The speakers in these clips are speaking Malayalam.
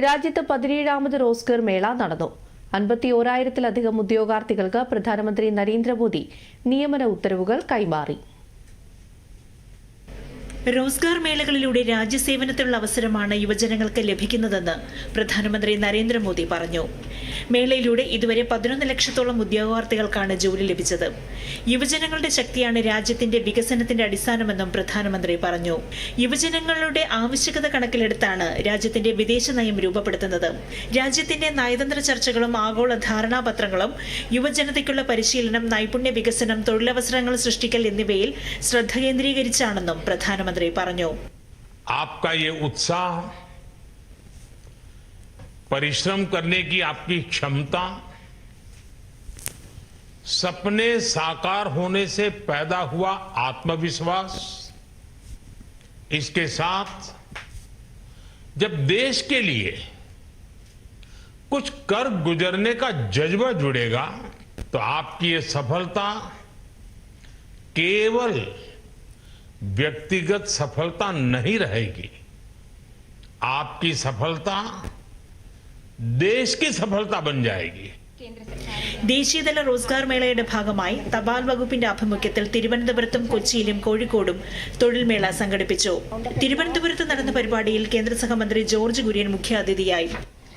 രാജ്യത്ത് പതിനേഴാമത് റോസ്കർ മേള നടന്നു. അൻപത്തി ഓരായിരത്തിലധികം ഉദ്യോഗാർത്ഥികൾക്ക് പ്രധാനമന്ത്രി നരേന്ദ്രമോദി നിയമന ഉത്തരവുകൾ കൈമാറി. റോസ്ഗാർ മേളകളിലൂടെ രാജ്യസേവനത്തിനുള്ള അവസരമാണ് യുവജനങ്ങൾക്ക് ലഭിക്കുന്നതെന്ന് പ്രധാനമന്ത്രി നരേന്ദ്രമോദി പറഞ്ഞു. മേളയിലൂടെ ഇതുവരെ പതിനൊന്ന് ലക്ഷത്തോളം ഉദ്യോഗാർത്ഥികൾക്കാണ് ജോലി ലഭിച്ചത്. യുവജനങ്ങളുടെ ശക്തിയാണ് രാജ്യത്തിന്റെ വികസനത്തിന്റെ അടിസ്ഥാനമെന്നും പ്രധാനമന്ത്രി പറഞ്ഞു. യുവജനങ്ങളുടെ ആവശ്യകത കണക്കിലെടുത്താണ് രാജ്യത്തിന്റെ വിദേശ നയം രൂപപ്പെടുത്തുന്നത്. രാജ്യത്തിന്റെ നയതന്ത്ര ചർച്ചകളും ആഗോള ധാരണാപത്രങ്ങളും യുവജനതയ്ക്കുള്ള പരിശീലനം നൈപുണ്യ വികസനം തൊഴിലവസരങ്ങൾ സൃഷ്ടിക്കൽ എന്നിവയിൽ ശ്രദ്ധ കേന്ദ്രീകരിച്ചാണെന്നും പ്രധാനമന്ത്രി പറഞ്ഞു. ആപ്കാ യേ परिश्रम करने की आपकी क्षमता, सपने साकार होने से पैदा हुआ आत्मविश्वास, इसके साथ जब देश के लिए कुछ कर गुजरने का जज्बा जुड़ेगा तो आपकी ये सफलता केवल व्यक्तिगत सफलता नहीं रहेगी। आपकी सफलता देश की सफलता बन जाएगी ദേശീയതല റോസ്ഗാർ മേളയുടെ ഭാഗമായി തപാൽ വകുപ്പിന്റെ ആഭിമുഖ്യത്തിൽ തിരുവനന്തപുരത്തും കൊച്ചിയിലും കോഴിക്കോടും തൊഴിൽ മേള സംഘടിപ്പിച്ചു തിരുവനന്തപുരത്ത് നടന്ന പരിപാടിയിൽ കേന്ദ്ര സഹമന്ത്രി ജോർജ് കുര്യൻ മുഖ്യാതിഥിയായി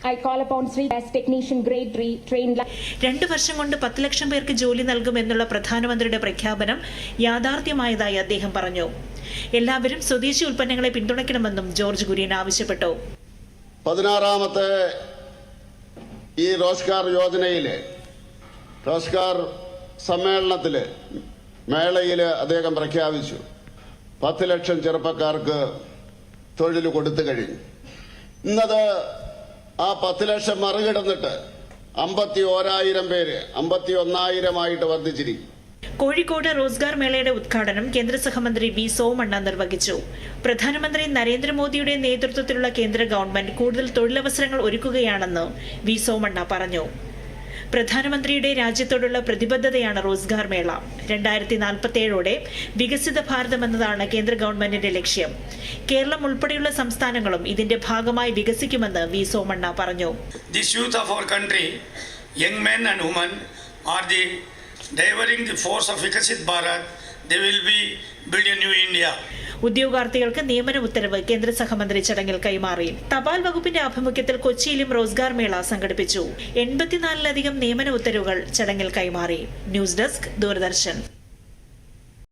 I call upon Sri as technician grade 3 trained li- രണ്ടു വർഷം കൊണ്ട് പത്ത് ലക്ഷം പേർക്ക് ജോലി നൽകുമെന്നുള്ള പ്രധാനമന്ത്രിയുടെ പ്രഖ്യാപനം യാഥാർത്ഥ്യമായതായി അദ്ദേഹം പറഞ്ഞു എല്ലാവരും സ്വദേശി ഉൽപ്പന്നങ്ങളെ പിന്തുണയ്ക്കണമെന്നും ജോർജ് കുര്യൻ ആവശ്യപ്പെട്ടു പതിനാറാമത്തെ ഈ റോസ്കാർ യോജനയിൽ റോസ്കാർ സമ്മേളനത്തിൽ മേളയിൽ അദ്ദേഹം പ്രഖ്യാപിച്ചു. പത്ത് ലക്ഷം ചെറുപ്പക്കാർക്ക് തൊഴിൽ കൊടുത്തു കഴിഞ്ഞു. ഇന്നത് ആ പത്ത് ലക്ഷം മറികടന്നിട്ട് അമ്പത്തി ഓരായിരം പേര് അമ്പത്തി ഒന്നായിരമായിട്ട് വർദ്ധിച്ചിരിക്കും കോഴിക്കോട് റോസ്ഗാർ മേളയുടെ ഉദ്ഘാടനം കേന്ദ്ര സഹമന്ത്രി വി സോമണ്ണ നിർവഹിച്ചു. പ്രധാനമന്ത്രി നരേന്ദ്രമോദിയുടെ നേതൃത്വത്തിലുള്ള കേന്ദ്ര ഗവൺമെന്റ് കൂടുതൽ തൊഴിലവസരങ്ങൾ ഒരുക്കുകയാണെന്ന് വി സോമണ്ണ പറഞ്ഞു. പ്രധാനമന്ത്രിയുടെ രാജ്യത്തോടുള്ള പ്രതിബദ്ധതയാണ് റോസ്ഗാർ മേള. രണ്ടായിരത്തി നാൽപ്പത്തിയേഴോടെ വികസിത ഭാരതം എന്നതാണ് കേന്ദ്ര ഗവൺമെന്റിന്റെ ലക്ഷ്യം. കേരളം ഉൾപ്പെടെയുള്ള സംസ്ഥാനങ്ങളും ഇതിന്റെ ഭാഗമായി വികസിക്കുമെന്ന് വി സോമണ്ണ പറഞ്ഞു. Youth of our country, young men and women, are the delivering the force of Viksit Bharat they will be build a new India ഉദ്യോഗാർത്ഥികൾക്ക് നിയമന ഉത്തരവ് കേന്ദ്ര സഹമന്ത്രി ചടങ്ങിൽ കൈമാറി. തപാൽ വകുപ്പിന്റെ ആഭിമുഖ്യത്തിൽ കൊച്ചിയിലും റോസ്ഗാർ മേള സംഘടിപ്പിച്ചു. എൺപത്തിനാലിലധികം നിയമന ഉത്തരവുകൾ ചടങ്ങിൽ കൈമാറി. News desk Doordarshan.